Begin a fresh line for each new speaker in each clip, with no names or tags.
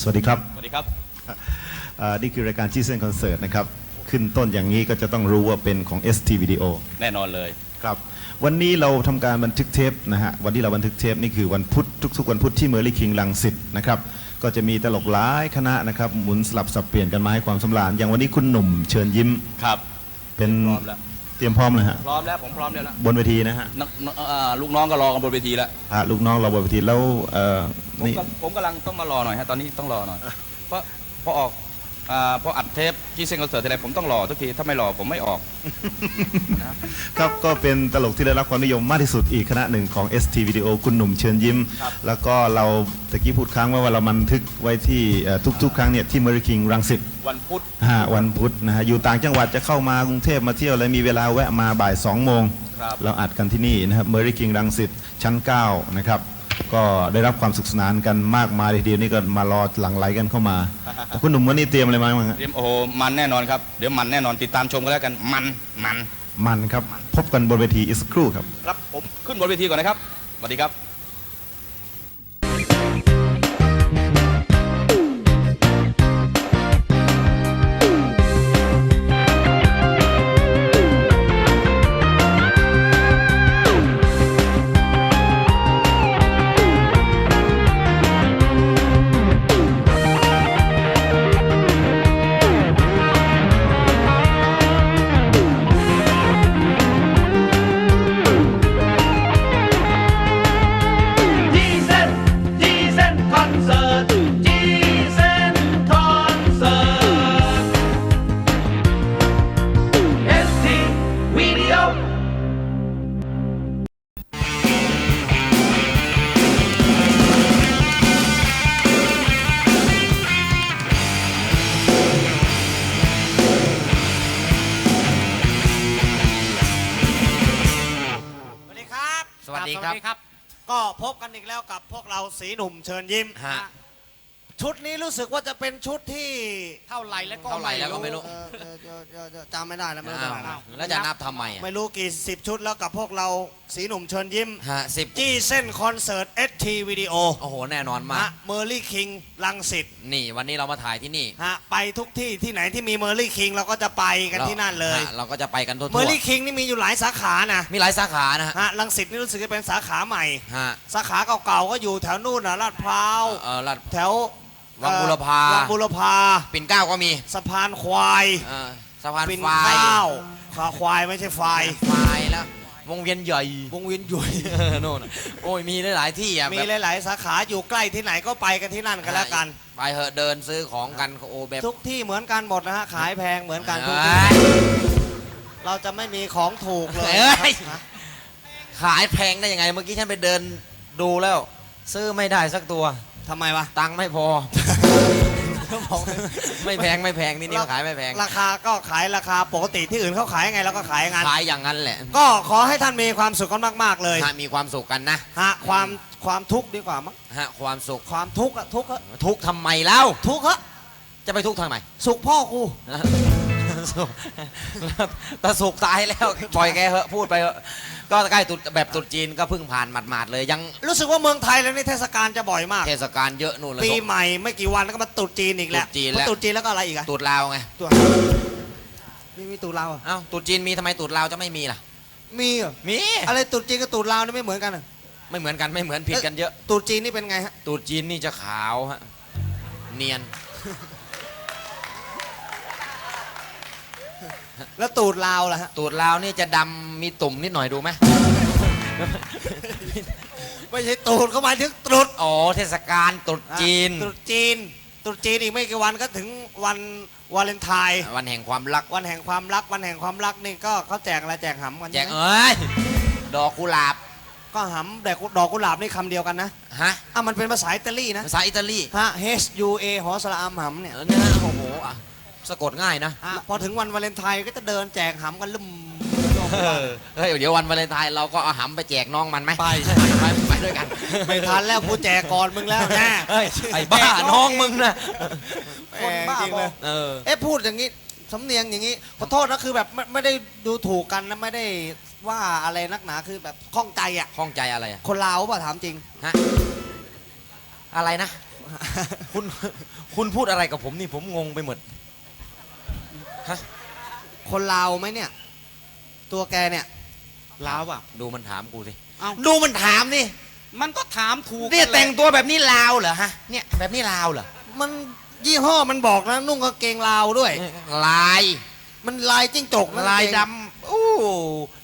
สวัสดีครับ
สวัสดีครับ
อ่านี่คือรายการชีเซนคอนเสิร์ตนะครับ ขึ้นต้นอย่างนี้ก็จะต้องรู้ว่าเป็นของ ST Video
แน่นอนเลย
ครับ วันนี้เราทำการบันทึกเทปนะฮะ วันที่เราบันทึกเทปนี่คือวันพุธทุกๆวันพุธที่เมอร์ลี่คิงลังสิตนะครับ ก็จะมีตลกหลายคณะนะครับ หมุนสลับสับเปลี่ยนกันมาให้ความสำราญอย่างวันนี้คุณหนุ่มเชิญยิ้ม
ครับ
เป็น
พร้อมแล้ว
เตรียมพร้อมเลยฮะ
พร้อมแล้วผมพร้อมแล้วนะ
บนเวทีนะฮะ
นักนักอ่าลูกน้องก็รอกันบนเวทีแล้ว
อ่าลูกน้องเราบนเวทีแล้วเอ่อ
ผม
นี่
ก็ผมกำลังต้องมารอหน่อยฮะตอนนี้ต้องรอหน่อยเพราะพอออก อ่าพออัดเทปที่เซ็นคอนเสิร์ตทีไรผมต้องรอทุกที ถ้าไม่รอผมไม่ออก
ครับก็เป็นตลกที่ได้รับความนิยมมากที่สุดอีกคณะหนึ่งของ ST Video คุณหนุ่มเชิญยิ้ม
ครับ
แล้วก็เราตะกี้พูดค้างไว้ว่าเราบันทึกไว้ที่เอ่อทุกๆ ครั้งเนี่ยที่เมอริคิงรังสิต
วันพุธ
ฮะวันพุธนะฮะอยู่ต่างจังหวัดจะเข้ามากรุงเทพมาเที่ยวอะไรมีเวลาแวะมาบ่าย2โมง
ครับ
เราอัดกันที่นี่นะครับเมอริคิงรังสิตชั้น 9 นะครับ ก็ได้รับความสุขสนานกันมากมายทีเดียวนี่ก็มารอหลั่งไหลกันเข้ามาแต่คุณหนุ่มวันนี้เตรียมอะไรมาบ้างฮะ
เตรียมโอ้โหมันแน่นอนครับเดี๋ยวมันแน่นอนติดตามชมกันแล้วกันมันมัน
มันครับ พบกันบนเวทีอีกสักครู่ครับ
ครับผมขึ้นบนเวทีก่อนนะครับสวัสดีครับ
แล้วกับพวกเราสีหนุ่มเชิญยิ้ม
ฮะ
ชุดนี้รู้สึกว่าจะเป็นชุดที่
เท่าไหร่แล้วก็
เท่าไหร่แล้วก็ไม่รู้
เออเออเออเออเออจำไม่ได้แล้วไม่รู้
อ้า
เท่าวไหร่
แล้วจะนับทำไมอะ
ไม่รู้กี่สิบชุดแล้วกับพวกเรา สีหนุ่มเชิญยิ้ม
ฮะสิบ
จี้เส้นคอนเสิร์ตเอทีวิดีโอ
โอ้โห แน่นอนมาก
ฮะเมอร์ลี่คิงลังสิต
นี่วันนี้เรามาถ่ายที่นี่
ฮะไปทุกที่ที่ไหนที่มีเมอร์ลี่คิงเราก็จะไปกันที่นั่นเลย
ฮะเราก็จะไปกันทั่ว
เมอร์ลี่คิงนี่มีอยู่หลายสาขานะ
มีหลายสาขานะฮะ
ฮะลังสิตนี่รู้สึกจะเป็นสาขาใหม่
ฮะ
สาขาเก่าๆก็อยู่แถวนู่นนะลาดพร้าว
เออลาด
แถว
วังบุรพา
เอ่อวังบุรพา
ปิ่นเกล้าก็มี
สะพานควาย
เออสะพาน
ปิ่น
ไฟ
ข้าวขาควายไม่ใช่ไฟ
ไฟแล้ว วงเวียนใหญ่
วงเวียนหยุย
เออโน่นโอ้ยมีหลายๆที่อะ
มี
แบบ
หลาย ๆ สาขาอยู่ใกล้ที่ไหนก็ไปกันที่นั่นกันแล้วกัน
ไปเหอะเดินซื้อของกันโอ้แบบ
ทุกที่เหมือนกันหมดนะฮะขายแพงเหมือนกันทุก
เอ้
ที่
ย
เราจะไม่มีของถูกเลย
เอ้ย
ฮะ
ขายแพงได้ยังไง เมื่อกี้ฉันไปเดินดูแล้ว ซื้อไม่ได้สักตัว
ทำไมวะ
ตังค์ไม่พอ ไม่แพงไม่แพงนี่นี่ขายไม่แพง
ราคาก็ขายราคาปกติที่อื่นเขาขายยังไงเราก็ขายอย่างนั้น
ขายอย่างนั้นแหละ
ก็ขอให้ท่านมีความสุขกันมาก ๆ เลย
ฮะมีความสุขกันนะ
ฮะความความทุกข์ดีกว่ามั้ง
ฮะความสุข
ความทุกข์อะทุกข์อะ
ทุกข์ทำไมเล่า
ทุกข์อะ
จะไปทุกข์ทำไม
สุขพ่อกู
สุขแต่สุขตายแล้วปล่อยแกเหอะพูดไปเหอะ ก็ใกล้ตรุษแบบตรุษจีนก็เพิ่งผ่านหมาดๆเลยยัง
รู้สึกว่าเมืองไทยแล้วนี่เทศกาลจะบ่อยมาก
เทศกาลเยอะนู่นเลย
ปีใหม่ไม่กี่วันแล้วก็มาตรุษจีนอีกแล้ว
ตรุษจีนแล้ว
พอตรุษจีนแล้วก็อะไรอีกอะ
ตรุษลาวไง
ตัวมีมีตรุษลาวอะ
เอ้าตรุษจีนมีทำไมตรุษลาวจะไม่มีล่ะ
มีเหรอ
มี
อะไรตรุษจีนกับตรุษลาวนี่ไม่เหมือนกันอะ
ไม่เหมือนกันไม่เหมือนผิดกันเยอะ
ตรุษจีนนี่เป็นไงฮะ
ตรุษจีนนี่จะขาวฮะเนียน
แล้วตรุษลาวล่ะฮะ
ตรุษลาวนี่จะดำมีตุ่มนิดหน่อยดูไหม
ไม่ใช่ตรุษเขาหมายถึงตรุษ
อ๋อเทศกาลตรุษจีน
ตรุษจีน ตรุษจีนอีกไม่กี่วันก็ถึงวันวาเลนไทน์
วันแห่งความรัก
วันแห่งความรัก วันแห่งความรักนี่ก็เขาแจกอะไรแจกหำกัน
แจก
ใช่ไหม
เอ้ย ดอกกุหลาบ
ก็หำแต่ดอกกุหลาบนี่คำเดียวกันนะ
ฮะ
อะมันเป็นภาษาอิตาลีนะ
ภาษาอิตาลี
ฮะ H U A หอสระอามหำเนี่ย
เออเนี่ยโอ้โหอะ สะกดง่ายนะ
อะพอถึงวันวาเลนไทน์ก็จะเดินแจกหำกันลุ่ม
เฮ้ยเดี๋ยววันวาเลนไทน์เราก็เอาหำไปแจกน้องมันไหม
ไป
ไปไปด้วยกัน
ไม่ทันแล้วกูแจกก่อนมึงแล้วแน่
เฮ้ยไอ้บ้าน้องมึงนะ
คนบ้า
จริง
บ
เล
อย
เออ
เอ๊ะพูดอย่างนี้สำเนียงอย่างนี้ขอโทษนะคือแบบไม่ไม่ได้ดูถูกกันนะไม่ได้ว่าอะไรนักหนาคือแบบข้องใจอะ
ข้องใจอะไรอะ
คนลาวป่ะถามจริง
ฮะอะไรนะ คุณคุณพูดอะไรกับผมนี่ผมงงไปหมด
คนลาวไหมเนี่ย ตัวแกเนี่ย
ลาวอะ
ดูมันถามกูสิ
เอ้า
ดูมันถามนี่
มันก็ถามถูก
เนี่ย
กั
แต่ง
หละ
ตัวแบบนี้ลาวเหรอฮะ เนี่ยแบบนี้ลาวเหรอ
มันยี่ห้อมันบอกนะ นุ่งกางเกงลาวด้วย
ลาย
มันลายจิ้งจกนะ
ลาย
กางเกง
ดำอู้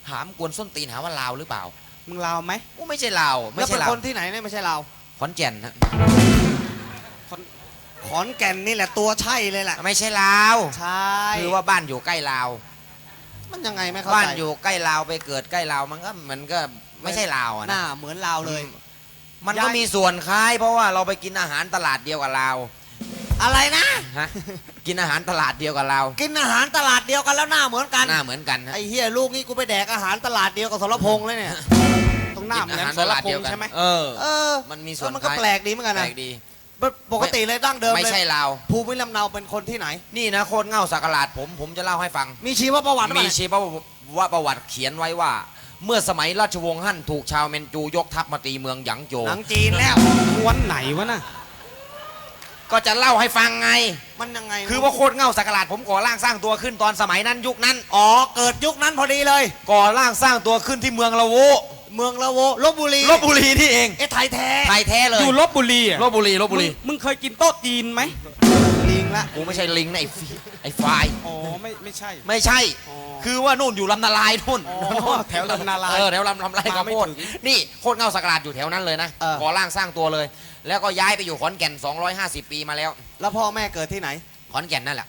ถามกวนส้นตีนหาว่าลาวหรือเปล่า
มึงลาวไหม
อู้ไม่ใช่ลาว ไม่
แล้ว
ใช่
เป็น
ลาว
คนที่ไหนเนี่ยไม่ใช่ลาว
ขอนแก่นฮะ
ขอนแก่นนี่แหละตัวใช่เลยแหละ
ไม่ใช่ลาว
ใช่
คือว่าบ้านอยู่ใกล้ลาว
มันยังไงไม่เข้า
บ้าน
ใจ
อยู่ใกล้ลาวไปเกิดใกล้ลาวมันก็มันก็ไม่ใช่ลาวอะ
ห
นะ
น้าเหมือนลาวเลย
มันก็มีส่วนคล้าย เพราะว่าเราไปกินอาหารตลาดเดียวกับลาว
อะไรนะ
ฮะ กินอาหารตลาดเดียวกับลาว
กินอาหารตลาดเดียวกันแล้วหน้าเหมือนกัน
หน้าเหมือนกันฮะ
ไอ้เฮียลูกนี่กูไปแดกอาหารตลาดเดียวกับสรพงษ์เลยเนี่ย
ตรงหน้าเหมือน
กิอาหาร
ส
ต
ร
ลาด
พ
เดียว
งษ์
กัน
ใช่ไหม
เออ
เออ
มันมีส่วน
เออมันก็
คล้าย
แปลกดีเหมือนกัน
แปล
นะ
กดี
ปกติเลยดั้งเดิม
ไม่
เลย
ใช่ลาว
ภูมิลำเนาเป็นคนที่ไหน
นี่นะโคตรเง่าสักหลาดผมผมจะเล่าให้ฟัง
มีชีวประวัติไห
มีชีวประวัติเขียนไว้ว่า เมื่อสมัยราชวงศ์ฮั่นถูกชาวเมนจูยกทัพมาตีเมืองหยางโจว
หนังจีนแล้ว
ม้วนไหนวะน่ะ
ก็จะเล่าให้ฟังไง
มันยังไง
คือว่าโคตรเง่าสักหลาดผมก่อร่างสร้างตัวขึ้นตอนสมัยนั้นยุคนั้น
อ๋อ เกิดยุคนั้นพอดีเลย
ก่อร่างสร้างตัวขึ้นที่เมืองละโว
เมืองละโวลบบุรี
ลบบุรีนี่เอง
เอ๊ะไทยแท้
ไทยแท้เลย
อยู่ลบบุรีอะ
ลบบุรีลบบุรี
มึงมึงเคยกินโต๊ะจีนไหม
ลิงละ
กูไม่ใช่ลิงนะไอ้ฟีไอ้ไฟาย
อ๋อไม่ไม่ใช่
ไม่ใช่
อ๋อ
คือว่านู่นอยู่ลำนาลายนู่น
อ๋อแถวลำนาลาย
เออแถวลำลำลาย
มา
ข้าว
ไม่
โพด
ถึง
นี่โคตรเงาสักหลาดอยู่แถวนั้นเลยนะ
เออ
ก่อร่างสร้างตัวเลย แล้วก็ย้ายไปอยู่ขอนแก่น 250 ปีมาแล้ว
แล้วพ่อแม่เกิดที่ไหน
ขอนแก่นนั่นแหละ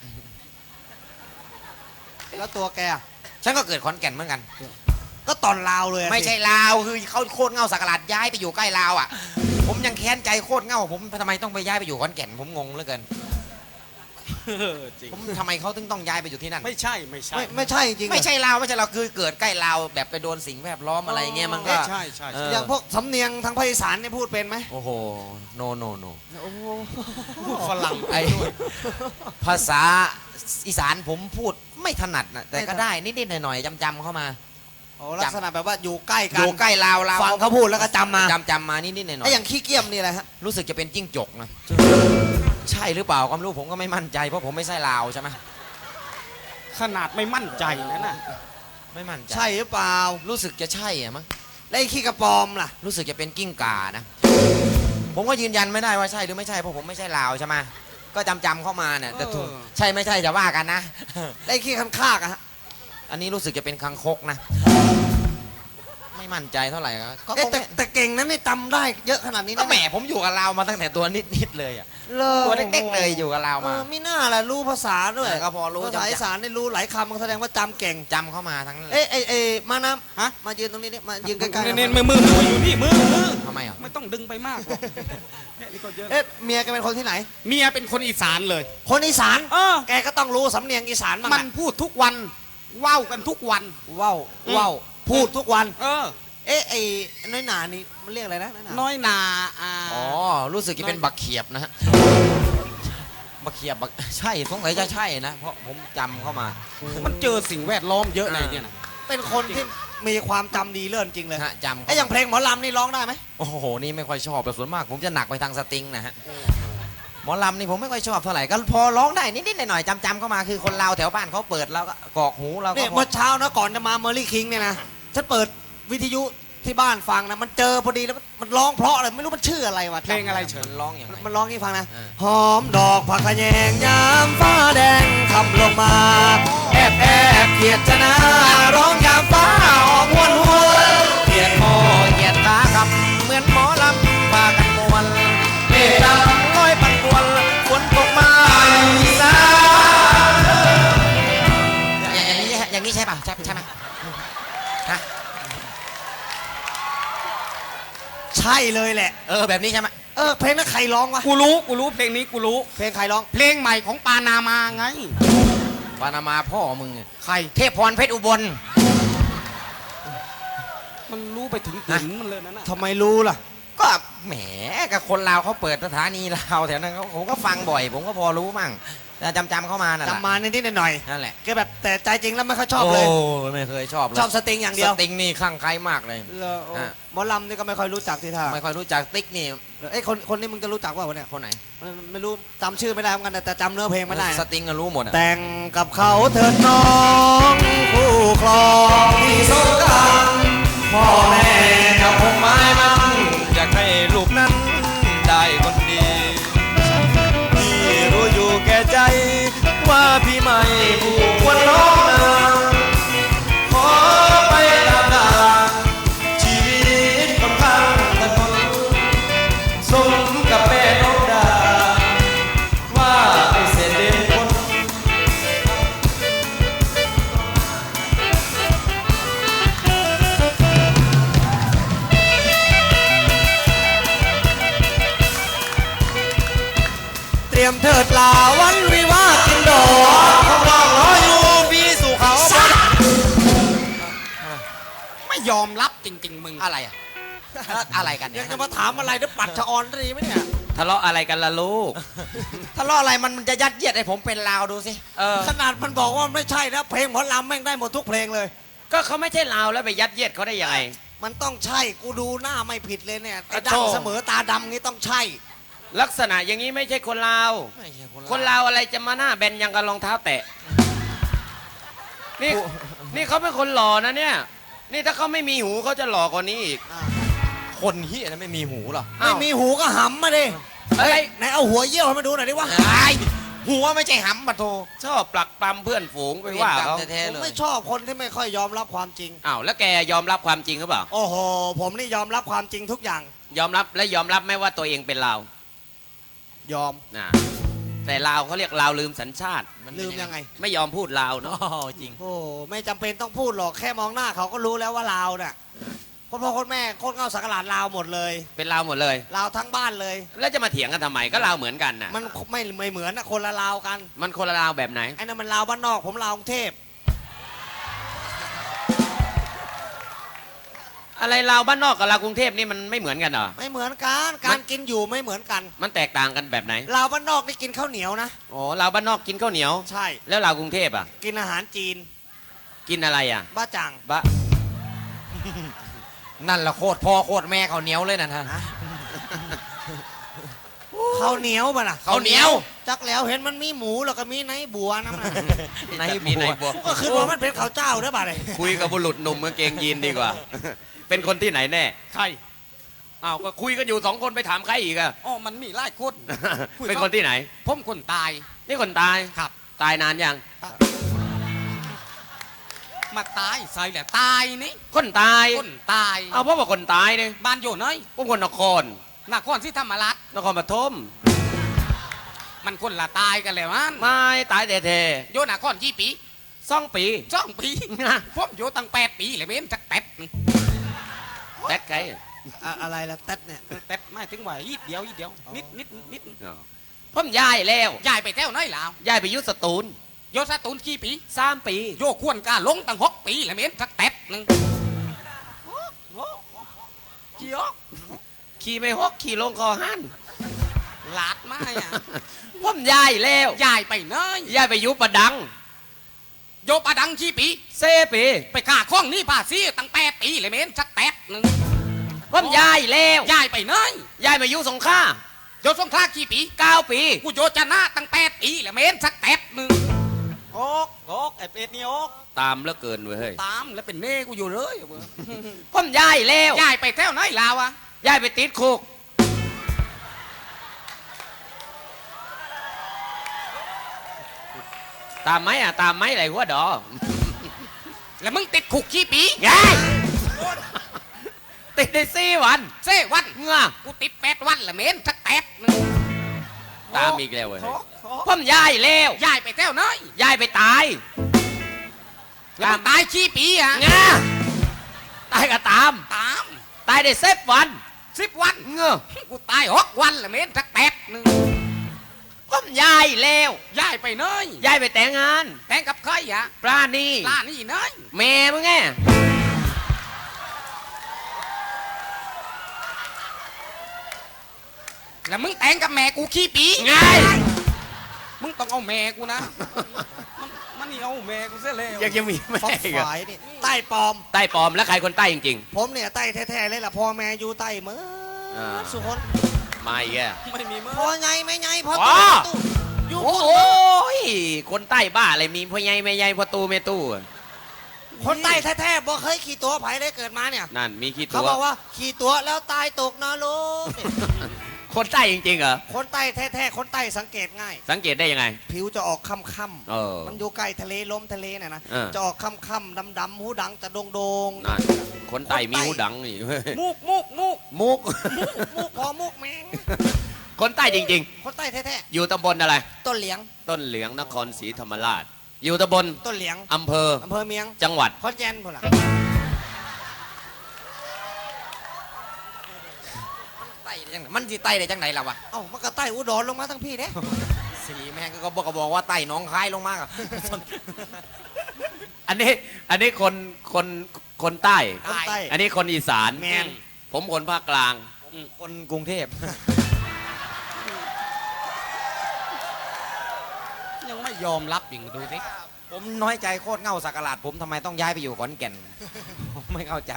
แล้วตัวแกอะ
ฉันก็เกิดขอนแก่นเหมือนกัน
ก็ตอนลาวเลยอะสิ
ไม่ใช่ลาวคือเขาโคตรเงาสักหลาดย้ายไปอยู่ใกล้ลาวอะ ผมยังแค้นใจโคตรเงาผมทำไมต้องไปย้ายไปอยู่ขอนแก่นผมงงเหลือเกิน
เออจริง
ผมทำไมเขาถึงต้องย้ายไปอยู่ที่นั่น
ไม่ใช่ไม่ใช่
ไม่ไม่ใช่จริงๆ
ไม่ใช่ลาวไม่ใช่ลาวคือเกิดใกล้ลาวแบบไปโดนสิ่งแวดล้อมอะไรเงี้ยมันก็
ใช่ใช่
เอ
ใช่
อ
อย่างพวกสำเนียงทางภาคอีสานเนี่ยพูดเป็นไหม
โอ้โห โนโนโน
พูดฝรั่ง
ไอภาษาอีสานผมพูดไม่ถนัดนะแต่ก็ได้นิดๆหน่อยๆจำๆเข้ามา
โอ้ลักษณะแบบว่าอยู่ใกล้
อ
กัน
ยู่ใกล้ลาวลาว
ฟังเขาพูดแล้วก็จำมา
จำจำมานิดๆหน่อย
ไอ้อย่างขี้เกียจนี่อะไรฮะ
ๆรู้สึกจะเป็นจิ้งจกนะใช่หรือเปล่าก็ไม่รู้ผมก็ไม่มั่นใจเพราะผมไม่ใช่ลาวใช่ไหม
ขนาดไม่มั่นใจนะน่ะ
ไม่มั่นใจ
ใช่หรือเปล่า
รู้สึกจะใช่อะมั้ง
แล้วไอ้ขี้กระปอมล่ะ
รู้สึกจะเป็นกิ้งก่านะ ผมก็ยืนยันไม่ได้ว่าใช่หรือไม่ใช่เพราะผมไม่ใช่ลาวใช่ไหมก็จำจำๆเข้ามาเนี่ยแต่ถูก
เออ
ใช่ไม่ใช่จะว่ากันนะ
แล้วไอ้ขี้คันคากอะฮะ
อันนี้รู้สึกจะเป็นคังคกนะ ไม่มั่นใจเท่าไหร่ครับก็
เอ๊ะ
คง
แต่แต่เก่งนะนี่จำได้เยอะขนาดนี้
ก็
นะ
แหมผมอยู่กับลาวมาตั้งแต่ตัวนิดๆเลยอะ
เลอ
ตัวเล็กๆเลยอยู่กับลาว
เอ
มา
อไม่น่าล่ะรู้ภาษาด้วย
เออก็พอรู้
ภาษา
จำ
อีสานนี่รู้หลายคำก็แสดงว่าจำเก่ง
จำเข้ามาทั้งนั้นเลย
เอ๊ะเอ๊ะเอ๊ะมาน้
ฮะำ
มายืนตรงนี้นี่มายืนใกล้ๆ
เน้น
ห
เน้
น่
น
อย
มือมือมืออยู่นี่มือมือ
ทำไมอะ
ไม่ต้องดึงไปมากหรอกเนี่ยนี่ก็เยอะ
เอ๊ะเมียแกเป็นคนที่ไหน
เมียเป็นคนอีสานเลย
คนอีสาน
เออ
แกก็ต้องรู้สำเนียงอีสานบ้าง
มัน
อะ
พูดทุกวัน ว้าวกันทุกวัน
ว้าว
อืม
ว้าวพูดทุกวัน
เออ
เอ๊ะไอ้น้อยหนานี่มันเรียกอะไรนะน้อยหนา
น้อยนาอ่า
อ๋อรู้สึกจะเป็นบักเขียบนะฮะบักเขียบบักใช่สงสัยจะใช่นะ เพราะผมจำเข้ามา
มันเจอสิ่งแวดล้อมเยอะในเนี่ยนะ
เป็นคนที่มีความจำดีเลิศจริงเลย
ฮะจำ
ไอ้อย่างเพลงหมอลำนี่ร้องได้ไหม
โอ้โห นี่ไม่ค่อยชอบแต่ส่วนมาก ผมจะหนักไปทางสตริงนะฮะห มอลำนี่ผมไม่ค่อยชอบเท่าไหร่ก็พอร้องได้นิดๆหน่อยๆจำๆเข้ามาคือคนลาวแถวบ้านเขาเปิดแล้วก็กรอกหูเราก็
เนี่ย
พอ
เมื่อเช้านะก่อนจะมาเมอร์ลี่คิงเนี่ยนะฉันเปิดวิทยุที่บ้านฟังนะมันเจอพอดีแล้วมันร้องเพราะอะไรไม่รู้มันชื่ออะไรวะ
เพลงอะไรเฉิน
มันร้องอย่างไร
มันร้องให้ฟังนะ
เออ
หอมดอกผักขะแยงยามฟ้าแดงคำลงมา แอบแอบเกียดชนะร้องยามฟ้าออกหวนหวนเกียด
โอ้เป่ะใช่ใช่ไหมฮะ
ใช่เลยแหละ
เออแบบนี้ใช่ไหม
เออเพลงนั้นใครร้องวะ
กูรู้กูรู้เพลงนี้กูรู้
เพลงใครร้อง
เพลงใหม่ของปานามาไง
ปานามาพ่อมึง
ใคร
เทพพรเพชรอุบล
มันรู้ไปถึงถึงมันเลยนะน่ะ
ทำไมรู้ล่ะ
ก็แหมกับคนลาวเขาเปิดสถานีลาวแถวนั้นเขาผมก็ฟังบ่อย ผมก็พอรู้มั่งแต่ จำจำๆเข้ามาน่ะ
จำมานิดๆหน่อย
นั่นแหละ
ๆแกแบบแต่ใจจริงแล้วไม่ค่อยชอบเลย
โอ้ไม่เคยชอบเลย
ชอบสตริงอย่างเดียว
สติงนี่คลั่งไคล้มากเลย
เหรอโอ้
อะ
หมอลำนี่ก็ไม่ค่อยรู้จักที่ท่า
ไม่ค่อยรู้จักติ๊กนี่
เอ้ยคนคนนี้มึงจะรู้จักว่าวะเนี่ย
คนไหน
ไม่ไม่รู้จำชื่อไม่ได้เหมือนกันแต่แต่จำเนื้อเพลงไม่ได้
ส
นะ
ติงก็รู้หมดอะ
แต่งกับเขาเถิดน้อง คู่ครองที่สงกรารพ่อแม่กับผมไม้
อะไรกันเนี่
ยั
ย
งจะมาถามอะไรเดี๋ยวปัดชะออนดีไหมเนี่ย
ทะเลาะอะไรกันล่ะลูก ทะเลาะอะไรมันมันจะยัดเยียดให้ผมเป็นลาวดูสิเออ
ขนาดมันบอกว่าไม่ใช่นะเพลงหมอลำแม่งได้หมดทุกเพลงเลย
ก็เขาไม่ใช่ลาวแล้วไปยัดเยียดเขาได้ยังไง
มันต้องใช่กูดูหน้าไม่ผิดเลยเนี่ยไอ้
อะโธ่
ดำเสมอตาดำงี้ต้องใช่
ลักษณะอย่างนี้ไม่ใช่คนลาวคนลาวอะไรจะมาหน้าแบนยังกับรองเท้าแตะ นี่นี่เขาเป็นคนหล่อนะเนี่ย นี่ถ้าเขาไม่มีหูเขาจะหล่อกว่านี้อีก
อ่า
คนเฮียนะไม่มีหูหรอ
ไม่มีหูก็หำมาดิ
เอ้ย
ไหนเอาหัวเยี่ยวให้มาดูหน่อยดิวะ
ไอ้หัวไม่ใช่หำปะโทชอบปลักปลำเพื่อนฝูงไปว่าเขา
ผมไม่ชอบคนที่ไม่ค่อยยอมรับความจริง
อ้าวแล้วแกยอมรับความจริงหรือเปล่า
โอ้โหผมนี่ยอมรับความจริงทุกอย่าง
ยอมรับและยอมรับไหมว่าตัวเองเป็นลาวย
อม
นะแต่ลาวเขาเรียกลาวลืมสัญชาติน
ลืมยังไง
ไม่ยอมพูดลาวเนาะจริง
โอ้ไม่จำเป็นต้องพูดหรอกแค่มองหน้าเขาก็รู้แล้วว่าลาวเนี่ย คนพ่อคนแม่โคนเงาสักหลาดลาวหมดเลย
เป็นลาวหมดเลย
ลาวทั้งบ้านเลย
แล้วจะมาเถียงกันทำไมก็ลาวเหมือนกันน่ะ
มันไม่ไม่เหมือนนะคนละลาวกัน
มันคนละลาวแบบไหน
ไอ้นั่นมันลาวบ้านนอกผมลาวกรุงเทพ
อะไรลาวบ้านนอกกับลาวกรุงเทพนี่มันไม่เหมือนกันเหรอ
ไม่เหมือนกันการกินอยู่ไม่เหมือนกัน
มันแตกต่างกันแบบไหน
ลาวบ้านนอกนี่กินข้าวเหนียวนะ
อ๋อลาวบ้านนอกกินข้าวเหนียว
ใช่
แล้วลาวกรุงเทพอะ
กินอาหารจีน
กินอะไรอะ
บ้าจัง
บะ นั่นละโคตรพ่อโคตรแม่เขาเหนียวเลยนะท่าน
ข้าวเหนียวป่ะนะ
ข้าวเหนียว
จักแล้วเห็นมันมีหมูแล้วก็มีไนบัวนะมัน
ในมีในบัว
ก็คือว่ามันเป็นข้าวเจ้าเด้อบ่าเลย
คุยกับบุรุษหนุ่มกางเกงยีนดีกว่า เป็นคนที่ไหนแน่
ใคร
อ้าวก็คุยกันอยู่สองคนไปถามใครอีกอะ
อ๋อมันมีหลายคน คุย
เป็นคนที่ไหน
ผมคนตาย
นี่คนตาย
ครับ
ตายนานยัง
มาตายใส่แหละตายนี่
คนตาย
คนตาย
เอาเพราะว่าคนตายเนี่ย
บ้านอยู่ไหน
พวกคนนคร
นครที่ธรรมราช
นครปฐม
มันคนละตายกันแล้วมัน
ไม่ตายแต่เท
โยนครกี่ปี
สองปี
สองปีผมอยู่ตั้งแปดปีเลยเว้นจักแป๊บนึง
แตกไก
อะอะไรล่ะแต๊ดเนี่ย
แป๊บไม่ถึงว่ายีดเดียวยีดเดียวนิดนิดนิด
ผมย้ายแล้ว
ย้ายไปแถวไหนแล้ว
ย้ายไปอยุสตูล
โยสตูนกี่ปี
สามปี
โยควรกล้าลงตั้งหกปีเลยเว้นจักแป๊บนึงกี่ออก
ขี่ไปหกขี่ลงคอหัน
หลาดไม้อะ
ผมย้ายแล้ว
ย้ายไปเนย
ย้ายไปอยุประดัง
โยปะดังกี่ปี
เซปี
ไปฆ่าข้องนี่ป่าซี่ตั้งแปดปีเลยเม้นสักแป๊บหนึ่ง
ผมย้ายแล้ว
ย้ายไปเนย
ย้ายไปอยุสงขลา
โยสงครากี่ปี
เก้าปี
กูโยจะหน้าตั้งแปดปีเลยเม้นสักแป๊บหนึ่ง
โอกโอกไอเป็ดนี่โอก
ตามแล้วเกินเว้ยเฮ้ย
ตามแล้วเป็นเน่กูอยู่เลยเว้ย
ผมย้ายแล้ว
ย้ายไปแถวไหนลาวอะ
ย้ายไปติดคุกตามไหมอะตามไหมอะไรหัวดอ
แล้วมึงติดคุกกี่ปี
ไงติดได้สี่วัน
เซวัน
เงื่อ
กูติดแปดวันละเม้นสักแป๊บหนึ่ง
ตามอีกแล้วเว้ย ผมย้ายแล้ว
ย้ายไปแถวไหน
ย้ายไปตาย
แล้วมึงตายกี่ปีอะ
งาตายก็ตาม
ตาม
ตายได้เซฟวัน
สิบวัน
เงื่อ
กูตายหกวันละเม้นสักแป๊บหนึ่ง
ผมย้ายแล้ว
ย้ายไปเนย
ย้ายไปแต่งงาน
แต่งกับใครอะ
ปลานี
ล่านี่เนย
แม่มึงไง
แล้วมึงแต่งกับแม่กูขี้ปี
ไง
มึงต้องเอาแม่กูนะ มันมันนี่เอาแม่กูเสียเลย
ยังจะมีแม่
ฟอก
อีกเหรอ
ฝายนี่ใต้ปลอม
ใต้ปลอมแล้วใครคนใต้จริง
ผมเนี่ยใต้แท้ๆเลยล่ะพ่อแม่อยู่ใต้เหมือน
อ่า
สุคน
ๆ มาอีกแก
ไม่มีมึง
พ่อใหญ่ไม่ใหญ่พ่อ
อ๋อ
ตู้ตู้อยู่
โอ้
พุ่น
โหคนใต้บ้าอะไรมีพ่อใหญ่แม่ใหญ่พ่อตู้แม่ตู้อะ
คนใต้แท้ๆบ่เคยขี่ตัวไผได้เกิดมาเนี่ย
นั่นมีขี้
เขา
ตัว
บอกว่าขี่ตัวแล้วตายตกนรกเนี่ย
คนใต้จริงๆเหรอ
คนใต้แท้ๆ คนใต้สังเกตง่าย
สังเกตได้ยังไง
ผิวจะออกค่ำ
เออ
ๆมันอยู่ใกล้ทะเลลมทะเลน่ะนะ
เออ
จะออกค่ำๆดำๆหูดังจะโดงๆ
นั่นคนใต้มีหูดังนี่
มุกมุกมุก
มุก
มุกพอมุกแมง
คนใต้จริง
คนใต้แท้
ๆ อยู่ตำบลอะไร
ๆต้นเหลียง
ต้นเหลืองนครศรีธรรมราช อยู่ตำบล
ต้นเหลียง
อำเภอ
อำเภอเมียง
จังหวัด
ขอนแก่นพุ่นล่ะ
ต่ได้จังไหนมันสิไต่ได้จังไหนล่ะวะ
เอ้ามันก็ใต้อุดรลงมาทั้งพี่เด้
สีแม่งก็บอกก็บอกว่าไต่หน้องคายลงมากอะ
อันนี้อันนี้คนคนคนใต้
คนใต้
อันนี้คนอีสาน
แมน
ผมคนภาคกลาง
คนกรุงเทพ ยังไม่ยอมรับอีกดูสิผมน้อยใจโคตรเหงาสักการาดผมทำไมต้องย้ายไปอยู่ขอนแก่น ผมไม่เข้าใจ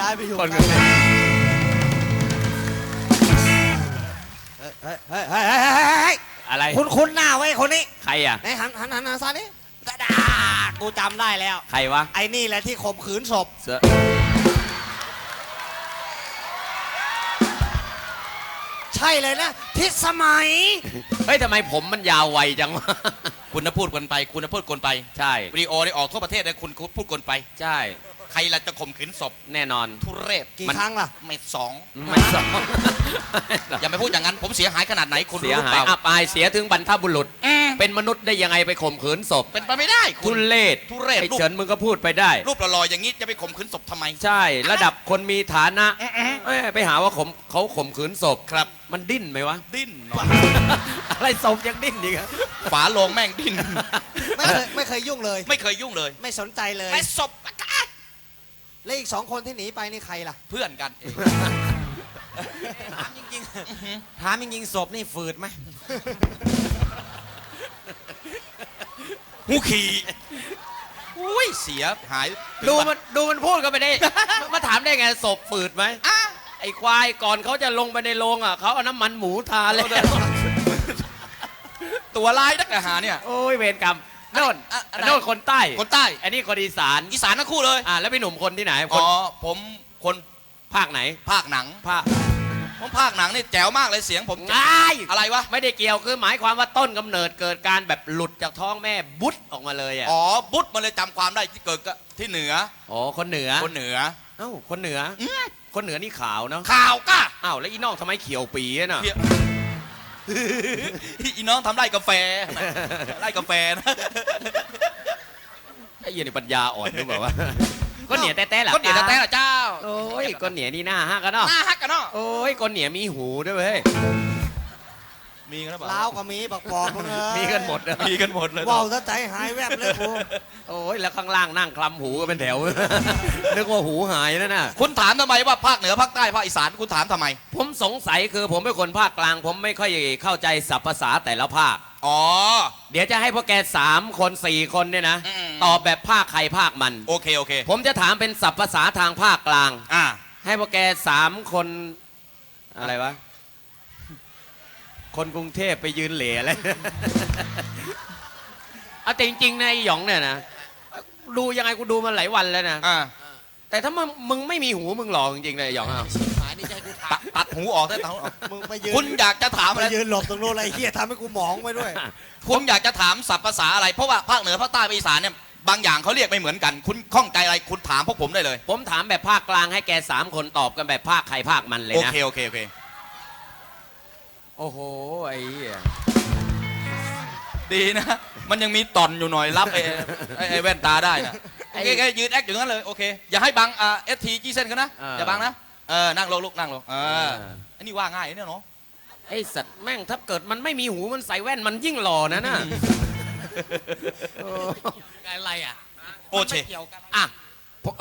ย้ายไปอยู่
คน
ใก
กรุง เท
ล้
พ
เฮ้ยเฮ้ยเฮ้ยเฮ้ยเฮ้ยเฮ้ยเฮ้ย
อะไร
คุณคุณหน้าไว้คนนี้
ใครอะ
ไหนหันหันหันหันซานี่ดาดากูจำได้แล้ว
ใครวะ
ไอ้นี่แหละที่ข่มขืนศพ
เสือ
ใช่เลยนะทิศสมัย
เฮ้ยทำไมผมมันยาวไวจังวะ
คุณน่ะพูดกวนไป คุณน่ะพูดกวนไป
ใช่
วิดีโอได้ออกทั่วประเทศเลยคุณพูดกวนไป
ใช่
ใครละจะข่มขืนศพ
แน่นอน
ทุเรศ
กี่
มัน
ครั้งล่ะ
ไม่สอง
ไม่สอง
อย่าไปพูดอย่างนั้น ผมเสียหายขนาดไหนคุณ
เสีย
รู้หรือ
หา
เป
ย
ล่า
อับอายเสียถึงบรรทบุรุษ
อืม
เป็นมนุษย์ได้ยังไงไปข่มขืนศพ
เป็นไปไม่ได้คุ
ทุ
ณ
เลศ
ทุเรศ
ไอ้
รูป
เฉินมึงก็พูดไปได้
รูปหล่อๆอย่างนี้จะไปข่มขืนศพทำไม
ใช่ระดับคนมีฐานะเอ้ยไปหาว่าข่มเขาข่มขืนศพ
ครับ
มันดิ้นไหมวะ
ดิ้นหน่อย
อะไรศพยังดิ้นอีกอะ
ฝาโลงแม่งดิ้น
ไม่เคยไม่เคยยุ่งเลย
ไม่เคยยุ่งเลย
ไม่สนใจเลย
ไม่ศพ
และอีกสองคนที่หนีไปนี่ใครล่ะ
เพื่อนกันเอง
ถามจริงๆ ถามจริงๆศพนี่ฝืดไหม
หูขี่อุ้ยเสียหาย
ดูมันดูมันพูดกันไปได้ มาถามได้ไงศพฝืดไหมไอ้ควายก่อนเขาจะลงไปในโรงอะเขาเอาน้ำมันหมูทาเลย
ตัวร้ายนักหาเนี่ย
โอ้ยเวรกรรม โน่น
อะอะไร
โน่นคนใต้
คนใต้
อันนี้คนอีสาน
อีสานทั้งคู่เลย
อ่าแล้วพี่หนุ่มคนที่ไหน ค
อ๋
น
อผมคน
ภาคไหน
ภาคหนัง
ภาค
ผมภาคหนังนี่แจ๋วมากเลยเสียงผม
ง่าย
อะไรวะ
ไม่ได้เกี่ยวคือหมายความว่าต้นกำเนิดเกิดการแบบหลุดจากท้องแม่บุดออกมาเลยอะ
อ๋อ บุ๊ดมาเลยจำความได้ที่เกิดก็ที่เหนือ
อ๋อ คนเหนือ
คนเหนือ
เอ้า คนเหนืออคนเหนือนี่ขาวเนาะ
ข่าวก้า
อ้าวแล้วอีน้องทำไมเขียวปีอะน่ะ
เพี้ย อีน้องทำไร่กาแฟไร่กาแฟนะ
ไอ้เหี้ยนี่ปัญญาอ่อนหรือเปล่าวะก็เหนียแต่แต่หล่ะ
ก็เดี๋ยวจะแต่ละเจ้า
โอ้ยก็เหนียนี่หน้าฮักกันเนาะ
หน้าฮักกันเนาะ
โอ้ยก็เหนียมีหูด้วยเว้ย
มีกันหรือเป
ล้า
ล่าว
ก็มีบักปอกมึงเอ้ย
มีกันหมดเลย
มีกันหมดเลย
ว่าวซะใจหายแวบเลยกู
โอ้ยแล้วข้างล่างนั่งคลำหูกันเป็นแถว นึกว่าหูหายแล้วน่ะ
คุณถามทำไมว่าภาคเหนือภาคใต้ภาคอีสานคุณถามทำไม
ผมสงสัยคือผมเป็นคนภาคกลาง ผมไม่ค่อยเข้าใจศัพท์ภาษาแต่ละภาค
อ๋อ
เดี๋ยวจะให้พวกแกสามคนสี่คนเนี่ยนะ
อืม
ตอบแบบภาคใครภาคมัน
โอเคโอเค
ผมจะถามเป็นศัพท์ภาษาทางภาคกลาง
อ่า
ให้พวกแกสามคนอะไรวะ คนกรุงเทพไปยืนเหล่อะไรเอาแต่จริงๆนะไอ้หยองเนี่ยนะดูยังไงกูดูมาหลายวันแล้วนะ
อ่า
แต่ถ้ามึงมึงไม่มีหูมึงหลอกจริงๆเลยไอ้หยองอะ
หายนี่ใจกูถาม
ตัดตัดหูออกได้ตัดหูออก
มึงไปยืน
คุณอยากจะถาม
ไป
อะไร
ยืนหลบตรงโน้นอะไรเฮียทำให้กูหมองไปด้วย
คุณอยากจะถามศัพท์ภาษาอะไร เพราะว่าภาคเหนือภาคใต้ภาคอีสานเนี่ยบางอย่างเขาเรียกไม่เหมือนกัน คุณข้องใจอะไรคุณถามพวกผมได้เลย
ผมถามแบบภาคกลางให้แกสามคนตอบกันแบบภาคใครภาคมันเลย
โอ
นะ
เคโอเคโอเค
โอ้โห ไอ้เหี้ย
ดีนะ มันยังมีตอนอยู่หน่อยรับไอ้ไอ้ไอ้แว่นตาได้นะโอเคโอเคยืนแอคอยู่งั้นเลยโอเค อย่าให้บังอ่าเอสทีจี้เส้นกันนะอย่าบังนะ เออ นั่งลงลูกนั่งลงเอออันนี้ว่าง่ายเนี่ยเนาะ
ไอ้สัตว์แม่งถ้าเกิดมันไม่มีหูมันใส่แว่นมันยิ่งหล่อนะน่ะโอ้
อะไรอะ
โอเค
เกี่ยวกัน
อะ ผม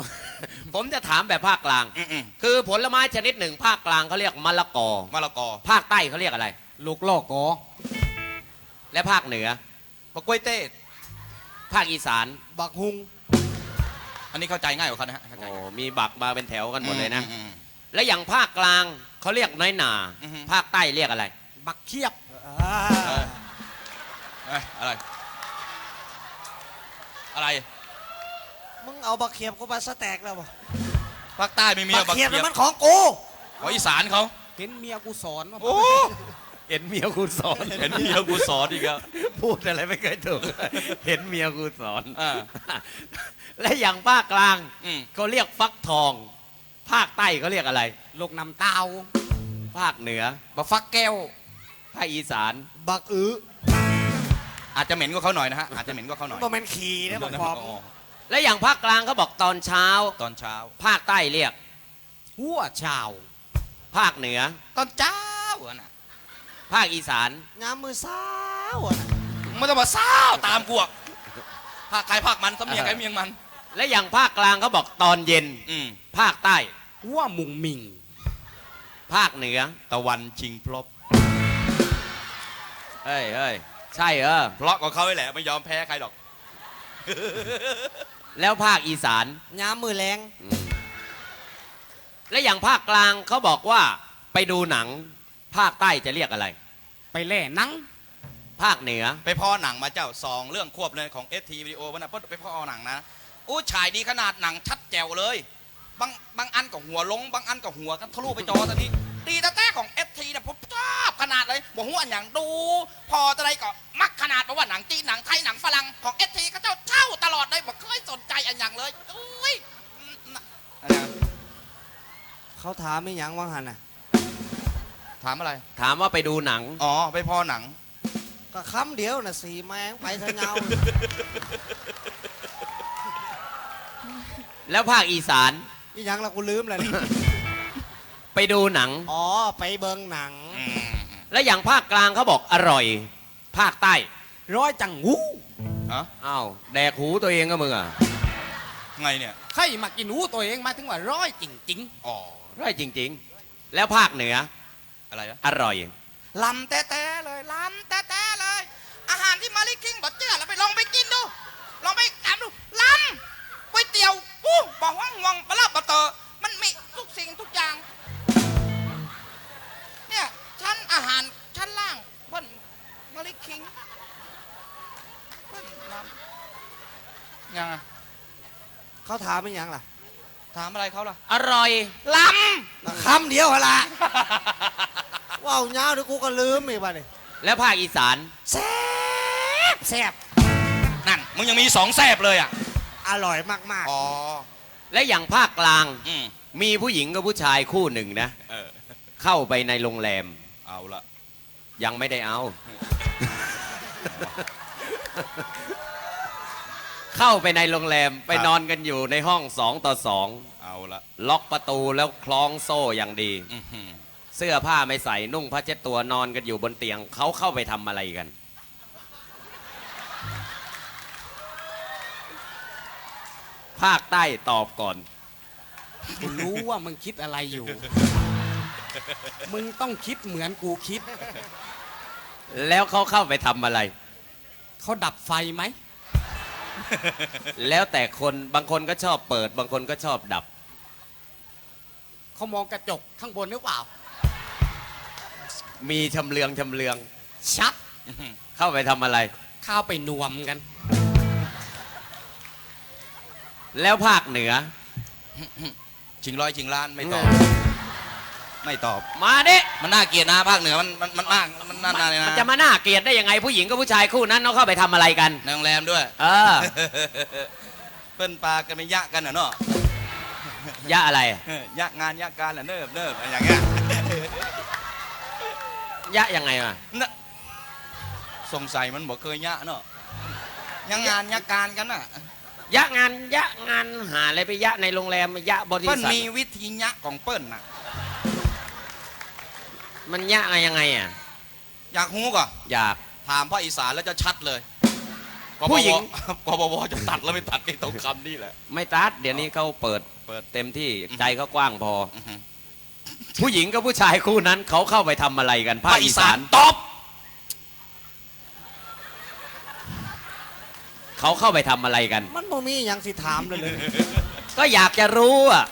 ผมจะถามแบบภาคกลาง
อืมอืม
คือผลไม้ชนิดหนึ่งภาคกลางเขาเรียกมะละกอ
มะละกอ
ภาคใต้เขาเรียกอะไร
ลูกลอกกอ
และภาคเหนือ
ปะกล้วยเต้
ภาคอีสาน
บักฮุง
อันนี้เข้าใจง่ายกว่าเขานะฮะเข้าใจ
โอ้
ง่าย
มีบักมาเป็นแถวกันหมดเลยนะ
อืมอืม
และอย่างภาคกลางเขาเรียกน้อยหนา
อือฮึ
ภาคใต้เรียกอะไร
บักเคียบ
เอ้ยอะไร อะไร
มึงเอาบักเขียบกูมาสแต็กแล้วบ่
ภาคใต้ไม่มี
บั
อะ
ก
บัก
เขียบ
เขีย
นั่
บ
นมันของกู
ของอีสานเขา
เห็นเมียกูสอนว่า
โอ้
เห็นเมียกูสอน
เห็นเมียกูสอนอีกแล้ว
พูดอะไรไม่เคยถูก เห็นเมียกูสอน
อ่า
และอย่างภาคกลาง
อืม
เขาเรียกฟักทอง ภาคใต้เขาเรียกอะไร
ลูกน้ำเต้า
ภาคเหนือ
บักฟักแก้ว
ภาคอีสาน
บักอื้อ
อาจจะเหม็นกว่าเขาหน่อยนะฮะ อาจจะเหม็นกว่าเขาหน่อย
บ่แม่นขี่นะบักปอม
อ๋อ
และอย่างภาคกลางเขาบอกตอนเช้า
ตอนเช้า
ภาคใต้เรียก
หัวชาว
ภาคเหนือ
ตอนเช้าอะนะ
ภาคอีสาน
ยามมือสาวอะนะ
ไม่ต้องมาเศร้าตามกวกภาคใครภาคมันสำเนียงใครเมียงมัน
และอย่างภาคกลางเขาบอกตอนเย็น
อืม
ภาคใต้
หัวมุงมิง
ภาคเหนือ
ตะวันชิงพลบ
เฮ้ยเฮ้ยใช่เออ
เพราะกับเขาไอ้แหละไม่ยอมแพ้ใครหรอก
แล้วภาคอีสาน
ยามมือแรง
อืมและอย่างภาคกลางเขาบอกว่าไปดูหนัง ภาคใต้จะเรียกอะไร
ไปแล่หนัง
ภาคเหนือ
ไปพ่อหนังมาเจ้าสองเรื่องควบเลยของเอสทีวิดีโอวันนั้นไปพ่อหนังนะอู้ฉายดีขนาดหนังชัดแจ๋วเลยบางบางอันก็หัวลง บางอันก็หัวกันทะลุไปจอตอนนี้ดีแต่แต่ของเอสทีเนี่ยผมชอบขนาดเลยบอกหัวอันอย่างดู พอจะไรก็มักขนาดเพราะว่าหนังจีนหนังไทยหนังฝรั่งของเอสทีเขาเจ้าเช่าตลอดเลยบอกเคยสนใจ อันอย่างเลยอุ้ยน่ะอันอย่าง
เขาถามไม่ยังว่างหันน่ะ
ถามอะไร
ถามว่าไปดูหนัง
อ๋อ ไปพ่อหนัง
ก็คำเดียวน่ะสีแมงไปซะเงา
แล้วภาคอีสาน
อีหยังละกูลืมแล้วนี่
ไปดูหนัง
อ๋อ ไปเบิงหนัง
และอย่างภาคกลางเขาบอกอร่อย ภาคใต้
ร้อยจังหู
ฮะ
อ้าวแดกหูตัวเองก็มึงอะ
ไงเนี่ย
ใครมากินหูตัวเองมาถึงว่าร้อยจริง
อ๋อ
อร่อยจริง ๆ แล้วภาคเหนือ
อะไรวะ
อร่อย
ลำแต่แต่เลยลำแต่แต่เลย อาหารที่มาริคิงบอกเจือแล้วไปลองไปกินดู ลองไปถามดูลำก๋วยเตี๋ยวปู้บา
ถามไม่ยังล่ะ
ถามอะไรเขาล่ะ
อร่อย
ล
ก็คำเดียวหั่นละว้าวเงาเดี๋ยวกูก็ลืมอีกบ้านี่
แล้วภาคอีสาน
แซ่บแซ่บำ
นั่นมึงยังมีสองแซบเลยอะ
อร่อยมาก
อ๋อ
และอย่างภาคกลาง
อืม
มีผู้หญิงกับผู้ชายคู่หนึ่งนะ
เออ
เข้าไปในโรงแรม
เอาละ
ยังไม่ได้เอา เข้าไปในโรงแรมไปนอนกันอยู่ในห้องสองต่อสอง
เอาละ
ล็อกประตูแล้วคล้องโซ่อย่างดี
อื้อหือ
เสื้อผ้าไม่ใส่นุ่งผ้าเช็ดตัวนอนกันอยู่บนเตียงเขาเข้าไปทำอะไรกัน ภาคใต้ตอบก่อน
ๆกูรู้ว่ามึงคิดอะไรอยู่ มึงต้องคิดเหมือนกูคิด
แล้วเขาเข้าไปทำอะไร
เขาดับไฟไหม
แล้วแต่คนบางคนก็ชอบเปิด บางคนก็ชอบดับ
เขามองกระจกข้างบนหรือเปล่า
มีชำเลืองชำเลือง
ชัด
เข้าไปทำอะไร
ข้าวไปนวมกัน
แล้วภาคเหนือ
ชิงร้อยชิงล้านไม่ตอบ ไม่ตอบ
มาดิ
มันน่าเกลียดนะภาคเหนือมันมันมันมากมั นน่าน่าเลย
มัน
นะ
จะมาน่าเกลียดได้ยังไงผู้หญิงกับผู้ชายคู่นั้นเขาเข้าไปทำอะไรกัน
ในโรงแรมด้วย
เออ
เปิ้นปลากันไม่ยะกันเหรอเนาะ
ยะอะไร
เออยะงานยะการแหละเนิบเนิบอะไรอย่างเงี้ย
ยะยังไงมา
น่ะสงสัยมันบอกเคยยะเนาะยังงานยะการกันน่ะ
ยะงานยะงานหาอะไรไปยะในโรงแรมยะบริ
เปิ้น
ษัท
มีวิธียะของเปิ้นน่ะ
มันยะยังไงอะ
อยากฮู้ก่อน
อยาก
ถามภาคอีสานแล้วจะชัดเลย
ผู้หญิง
กบวจะตัดแล้วไม่ตัดไอ้ตรงคำนี่แหละ
ไม่ตัดเดี๋ยวนี้เขาเปิด
เปิด
เต็มที่ใจเขากว้างพอ
อื้อหือ
ผู้หญิงกับผู้ชายคู่นั้นเขาเข้าไปทำอะไรกันภาคอีสาน
ตอบ
เขาเข้าไปทำอะไรกัน
มันบ่มีอย่างสิถามเลยเลย
ก็อยากจะรู้อะ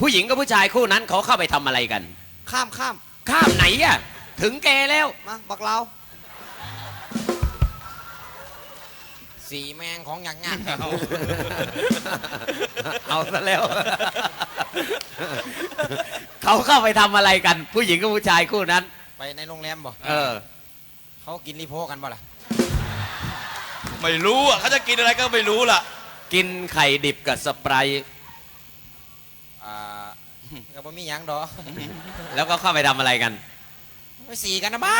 ผู้หญิงกับผู้ชายคู่นั้นเขาเข้าไปทำอะไรกัน
ข้ามข้าม
ข้ามไหนอะ ถึงแกแล้ว
มาบักเรา
สีแมงของอย่างงาน
เอาซะแล้ว เขาเข้าไปทำอะไรกัน ผู้หญิงกับผู้ชายคู่นั้น
ไปในโรงแรมบ่
เออ
เขากินรีโพกันบ่ล่ะ
ไม่รู้อะเขาจะกินอะไรก็ไม่รู้ล่ะ
กินไข่ดิบกับสไปรท์
อ่าก็บ่มีหยังดอก
แล้วก็เข้าไปทำอะไรกัน
ไป สีกันนะบ้า